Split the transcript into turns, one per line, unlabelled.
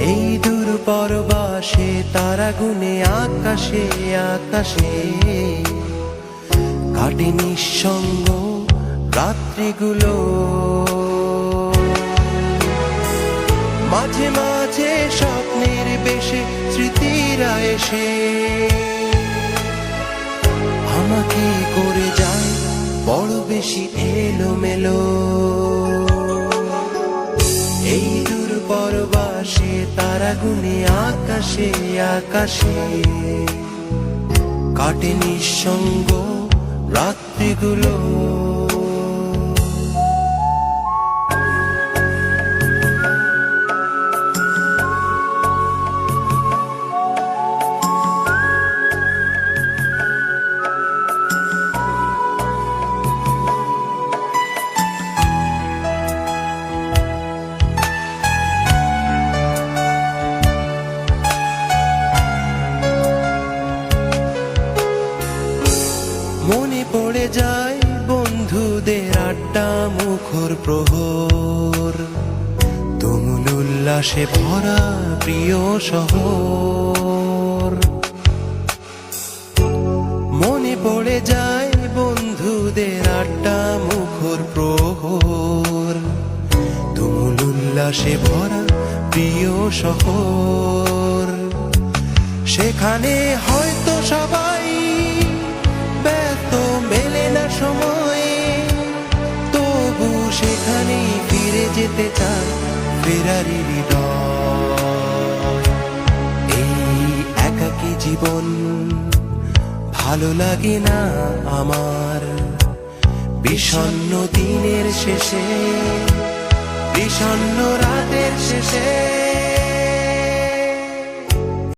এই দূর পরবাসে তারা গুনে আকাশে আকাশে। কাটে নিঃসঙ্গ রাত্রিগুলো। মাঝে মাঝে স্বপ্নের বেশে স্মৃতিরা এসে। আমাকে করে যায় বড় বেশি এলোমেলো। পরবাসে তারা গুনে আকাশে আকাশে। কাটে নিঃসঙ্গ রাত্রিগুলো। পড়ে যায় বন্ধুদের আড্ডা মুখর প্রহর। তুমুল উল্লাসে ভরা প্রিয় শহর। মনে পড়ে যায় বন্ধুদের আড্ডা মুখর প্রহর। তুমুল উল্লাসে ভরা প্রিয় শহর। সেখানে হয়তো সবাই যেতে চায় ফেরারি এই একাকী জীবন ভালো লাগে না আমার। বিষণ্ন দিনের শেষে বিষণ্ন রাতের রাতে